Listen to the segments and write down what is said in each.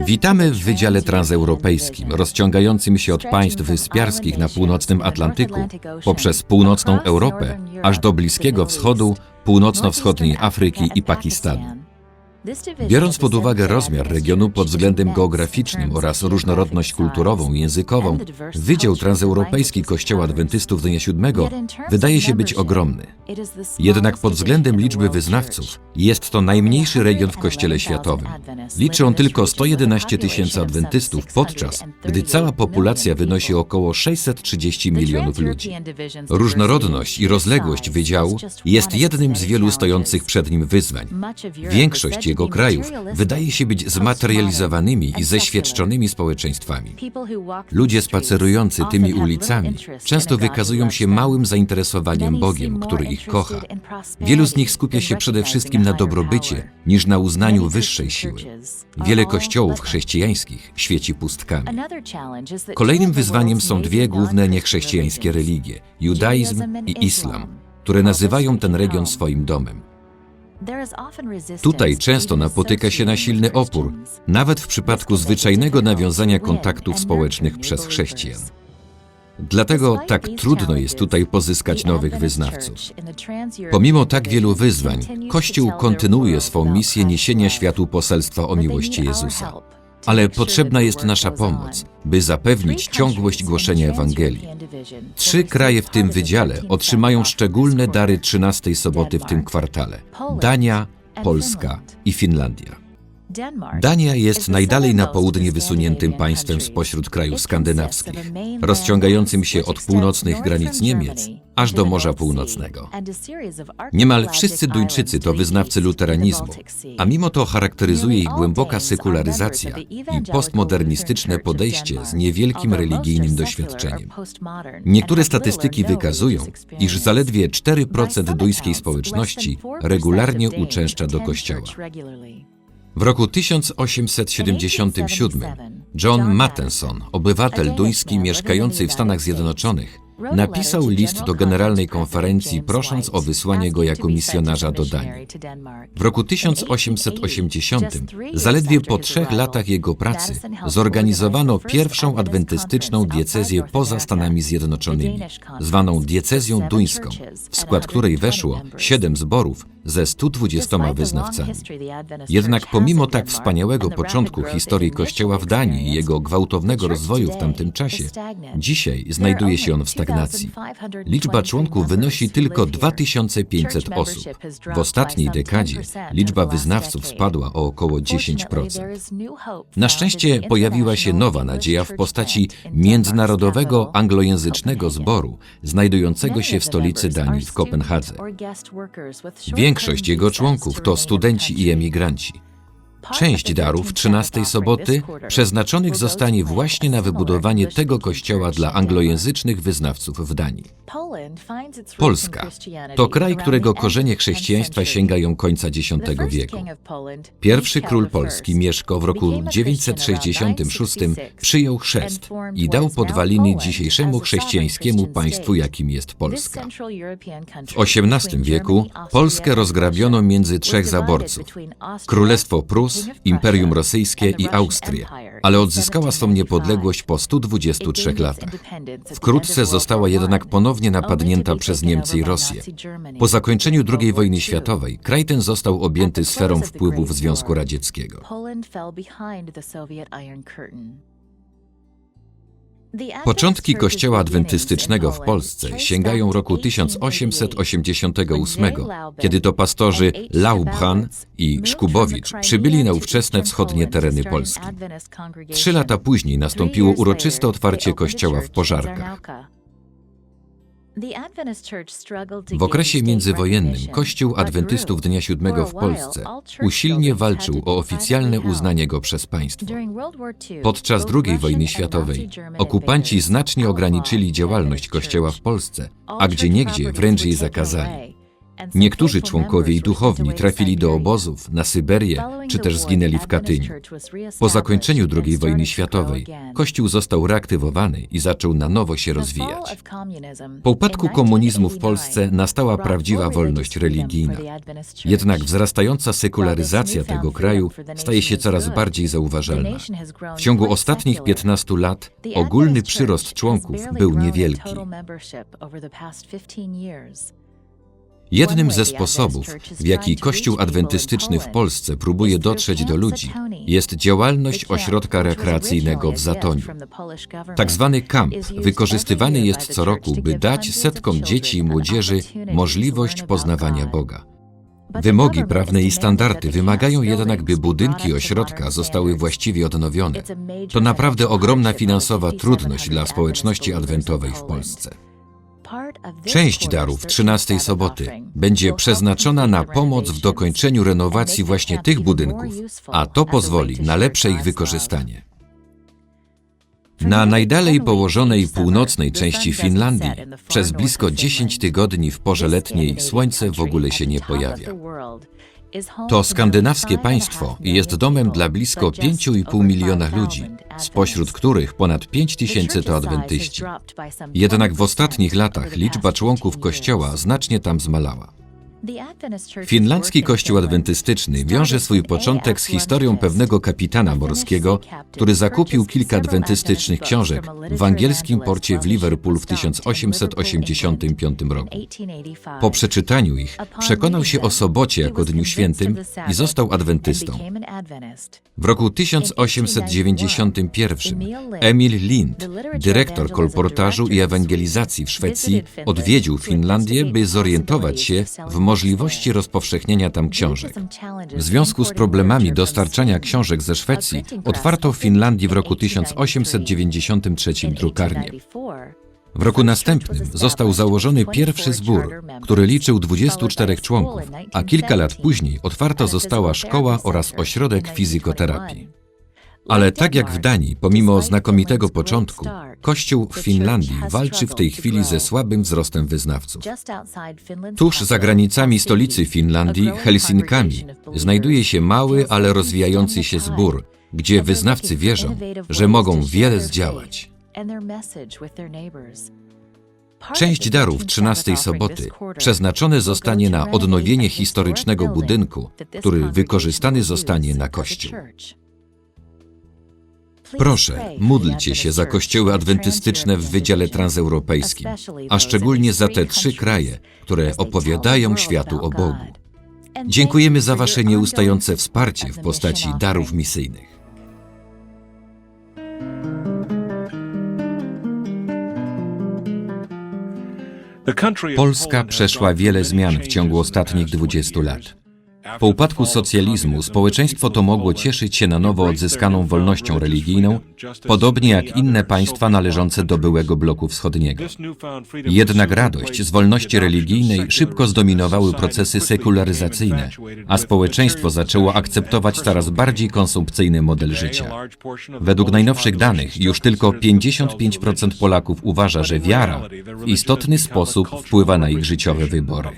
Witamy w Wydziale Transeuropejskim, rozciągającym się od państw wyspiarskich na północnym Atlantyku, poprzez północną Europę, aż do Bliskiego Wschodu, północno-wschodniej Afryki i Pakistanu. Biorąc pod uwagę rozmiar regionu pod względem geograficznym oraz różnorodność kulturową i językową, Wydział Transeuropejski Kościoła Adwentystów Dnia Siódmego wydaje się być ogromny. Jednak pod względem liczby wyznawców jest to najmniejszy region w Kościele Światowym. Liczy on tylko 111 tysięcy adwentystów, podczas gdy cała populacja wynosi około 630 milionów ludzi. Różnorodność i rozległość Wydziału jest jednym z wielu stojących przed nim wyzwań. Większość jego krajów wydaje się być zmaterializowanymi i zeświadczonymi społeczeństwami. Ludzie spacerujący tymi ulicami często wykazują się małym zainteresowaniem Bogiem, który ich kocha. Wielu z nich skupia się przede wszystkim na dobrobycie niż na uznaniu wyższej siły. Wiele kościołów chrześcijańskich świeci pustkami. Kolejnym wyzwaniem są dwie główne niechrześcijańskie religie judaizm i islam, które nazywają ten region swoim domem. Tutaj często napotyka się na silny opór, nawet w przypadku zwyczajnego nawiązania kontaktów społecznych przez chrześcijan. Dlatego tak trudno jest tutaj pozyskać nowych wyznawców. Pomimo tak wielu wyzwań, Kościół kontynuuje swą misję niesienia światu poselstwa o miłości Jezusa. Ale potrzebna jest nasza pomoc, by zapewnić ciągłość głoszenia Ewangelii. Trzy kraje w tym wydziale otrzymają szczególne dary 13 soboty w tym kwartale: Dania, Polska i Finlandia. Dania jest najdalej na południe wysuniętym państwem spośród krajów skandynawskich, rozciągającym się od północnych granic Niemiec aż do Morza Północnego. Niemal wszyscy Duńczycy to wyznawcy luteranizmu, a mimo to charakteryzuje ich głęboka sekularyzacja i postmodernistyczne podejście z niewielkim religijnym doświadczeniem. Niektóre statystyki wykazują, iż zaledwie 4% duńskiej społeczności regularnie uczęszcza do kościoła. W roku 1877 John Mattenson, obywatel duński mieszkający w Stanach Zjednoczonych, napisał list do Generalnej Konferencji prosząc o wysłanie go jako misjonarza do Danii. W roku 1880, zaledwie po trzech latach jego pracy, zorganizowano pierwszą adwentystyczną diecezję poza Stanami Zjednoczonymi, zwaną diecezją duńską, w skład której weszło siedem zborów ze 120 wyznawcami. Jednak pomimo tak wspaniałego początku historii Kościoła w Danii i jego gwałtownego rozwoju w tamtym czasie, dzisiaj znajduje się on w stagnacji. Liczba członków wynosi tylko 2500 osób. W ostatniej dekadzie liczba wyznawców spadła o około 10%. Na szczęście pojawiła się nowa nadzieja w postaci międzynarodowego anglojęzycznego zboru, znajdującego się w stolicy Danii w Kopenhadze. Większość jego członków to studenci i emigranci. Część darów 13 soboty przeznaczonych zostanie właśnie na wybudowanie tego kościoła dla anglojęzycznych wyznawców w Danii. Polska to kraj, którego korzenie chrześcijaństwa sięgają końca X wieku. Pierwszy król Polski Mieszko w roku 966 przyjął chrzest i dał podwaliny dzisiejszemu chrześcijańskiemu państwu, jakim jest Polska. W XVIII wieku Polskę rozgrabiono między trzech zaborców: Królestwo Prus, Imperium Rosyjskie i Austrię, ale odzyskała swą niepodległość po 123 latach. Wkrótce została jednak ponownie napadnięta przez Niemcy i Rosję. Po zakończeniu II wojny światowej kraj ten został objęty sferą wpływów Związku Radzieckiego. Początki Kościoła Adwentystycznego w Polsce sięgają roku 1888, kiedy to pastorzy Laubhan i Szkubowicz przybyli na ówczesne wschodnie tereny Polski. Trzy lata później nastąpiło uroczyste otwarcie kościoła w Pożarkach. W okresie międzywojennym Kościół Adwentystów Dnia Siódmego w Polsce usilnie walczył o oficjalne uznanie go przez państwo. Podczas II wojny światowej okupanci znacznie ograniczyli działalność Kościoła w Polsce, a gdzieniegdzie wręcz jej zakazali. Niektórzy członkowie i duchowni trafili do obozów, na Syberię, czy też zginęli w Katyniu. Po zakończeniu II wojny światowej Kościół został reaktywowany i zaczął na nowo się rozwijać. Po upadku komunizmu w Polsce nastała prawdziwa wolność religijna. Jednak wzrastająca sekularyzacja tego kraju staje się coraz bardziej zauważalna. W ciągu ostatnich 15 lat ogólny przyrost członków był niewielki. Jednym ze sposobów, w jaki Kościół Adwentystyczny w Polsce próbuje dotrzeć do ludzi, jest działalność ośrodka rekreacyjnego w Zatoniu. Tak zwany kamp wykorzystywany jest co roku, by dać setkom dzieci i młodzieży możliwość poznawania Boga. Wymogi prawne i standardy wymagają jednak, by budynki ośrodka zostały właściwie odnowione. To naprawdę ogromna finansowa trudność dla społeczności adwentowej w Polsce. Część darów 13 soboty będzie przeznaczona na pomoc w dokończeniu renowacji właśnie tych budynków, a to pozwoli na lepsze ich wykorzystanie. Na najdalej położonej północnej części Finlandii przez blisko 10 tygodni w porze letniej słońce w ogóle się nie pojawia. To skandynawskie państwo jest domem dla blisko 5,5 miliona ludzi, spośród których ponad 5 tysięcy to adwentyści. Jednak w ostatnich latach liczba członków kościoła znacznie tam zmalała. Finlandzki kościół adwentystyczny wiąże swój początek z historią pewnego kapitana morskiego, który zakupił kilka adwentystycznych książek w angielskim porcie w Liverpool w 1885 roku. Po przeczytaniu ich przekonał się o sobocie jako dniu świętym i został adwentystą. W roku 1891 Emil Lind, dyrektor kolportażu i ewangelizacji w Szwecji, odwiedził Finlandię, by zorientować się w możliwości rozpowszechnienia tam książek. W związku z problemami dostarczania książek ze Szwecji otwarto w Finlandii w roku 1893 drukarnię. W roku następnym został założony pierwszy zbór, który liczył 24 członków, a kilka lat później otwarta została szkoła oraz ośrodek fizykoterapii. Ale tak jak w Danii, pomimo znakomitego początku, Kościół w Finlandii walczy w tej chwili ze słabym wzrostem wyznawców. Tuż za granicami stolicy Finlandii, Helsinkami, znajduje się mały, ale rozwijający się zbór, gdzie wyznawcy wierzą, że mogą wiele zdziałać. Część darów 13 soboty przeznaczone zostanie na odnowienie historycznego budynku, który wykorzystany zostanie na kościół. Proszę, módlcie się za kościoły adwentystyczne w Wydziale Transeuropejskim, a szczególnie za te trzy kraje, które opowiadają światu o Bogu. Dziękujemy za Wasze nieustające wsparcie w postaci darów misyjnych. Polska przeszła wiele zmian w ciągu ostatnich 20 lat. Po upadku socjalizmu społeczeństwo to mogło cieszyć się na nowo odzyskaną wolnością religijną, podobnie jak inne państwa należące do byłego bloku wschodniego. Jednak radość z wolności religijnej szybko zdominowały procesy sekularyzacyjne, a społeczeństwo zaczęło akceptować coraz bardziej konsumpcyjny model życia. Według najnowszych danych już tylko 55% Polaków uważa, że wiara w istotny sposób wpływa na ich życiowe wybory.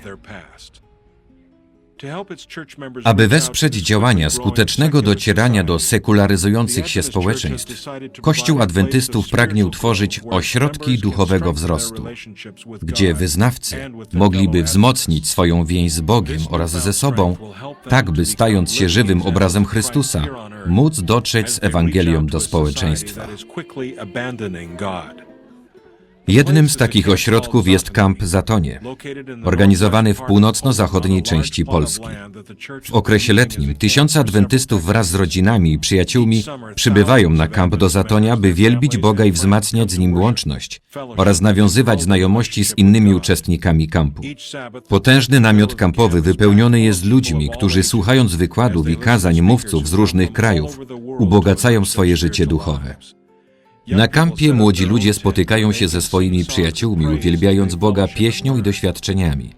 Aby wesprzeć działania skutecznego docierania do sekularyzujących się społeczeństw, Kościół Adwentystów pragnie utworzyć ośrodki duchowego wzrostu, gdzie wyznawcy mogliby wzmocnić swoją więź z Bogiem oraz ze sobą, tak by stając się żywym obrazem Chrystusa, móc dotrzeć z Ewangelią do społeczeństwa. Jednym z takich ośrodków jest kamp Zatonie, organizowany w północno-zachodniej części Polski. W okresie letnim tysiące adwentystów wraz z rodzinami i przyjaciółmi przybywają na kamp do Zatonia, by wielbić Boga i wzmacniać z Nim łączność oraz nawiązywać znajomości z innymi uczestnikami kampu. Potężny namiot kampowy wypełniony jest ludźmi, którzy słuchając wykładów i kazań mówców z różnych krajów, ubogacają swoje życie duchowe. Na kampie młodzi ludzie spotykają się ze swoimi przyjaciółmi, uwielbiając Boga pieśnią i doświadczeniami.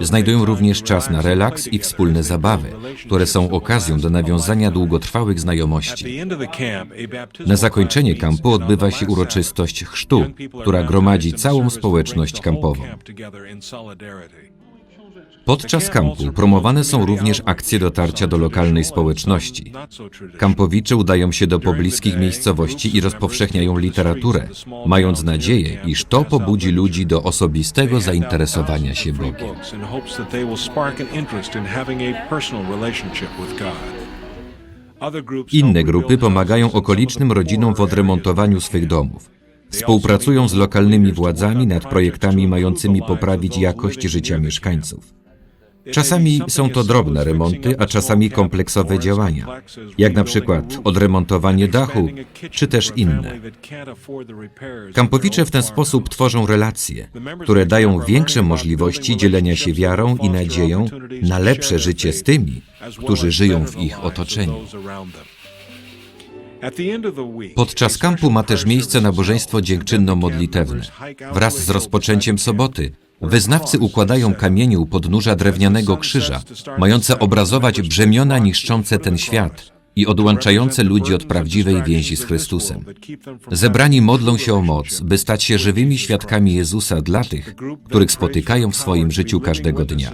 Znajdują również czas na relaks i wspólne zabawy, które są okazją do nawiązania długotrwałych znajomości. Na zakończenie kampu odbywa się uroczystość chrztu, która gromadzi całą społeczność kampową. Podczas kampu promowane są również akcje dotarcia do lokalnej społeczności. Kampowicze udają się do pobliskich miejscowości i rozpowszechniają literaturę, mając nadzieję, iż to pobudzi ludzi do osobistego zainteresowania się Bogiem. Inne grupy pomagają okolicznym rodzinom w odremontowaniu swych domów. Współpracują z lokalnymi władzami nad projektami mającymi poprawić jakość życia mieszkańców. Czasami są to drobne remonty, a czasami kompleksowe działania, jak na przykład odremontowanie dachu, czy też inne. Kampowicze w ten sposób tworzą relacje, które dają większe możliwości dzielenia się wiarą i nadzieją na lepsze życie z tymi, którzy żyją w ich otoczeniu. Podczas kampu ma też miejsce nabożeństwo dziękczynno-modlitewne. Wraz z rozpoczęciem soboty wyznawcy układają kamienie u podnóża drewnianego krzyża, mające obrazować brzemiona niszczące ten świat i odłączające ludzi od prawdziwej więzi z Chrystusem. Zebrani modlą się o moc, by stać się żywymi świadkami Jezusa dla tych, których spotykają w swoim życiu każdego dnia.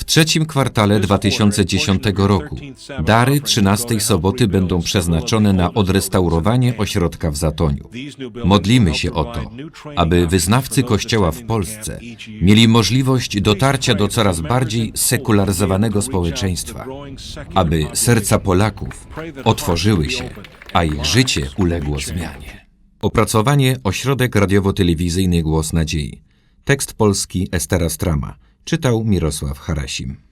W trzecim kwartale 2010 roku dary 13 soboty będą przeznaczone na odrestaurowanie ośrodka w Zatoniu. Modlimy się o to, aby wyznawcy Kościoła w Polsce mieli możliwość dotarcia do coraz bardziej sekularyzowanego społeczeństwa, aby serca Polaków otworzyły się, a ich życie uległo zmianie. Opracowanie Ośrodek Radiowo-Telewizyjny Głos Nadziei. Tekst polski Estera Strama. Czytał Mirosław Harasim.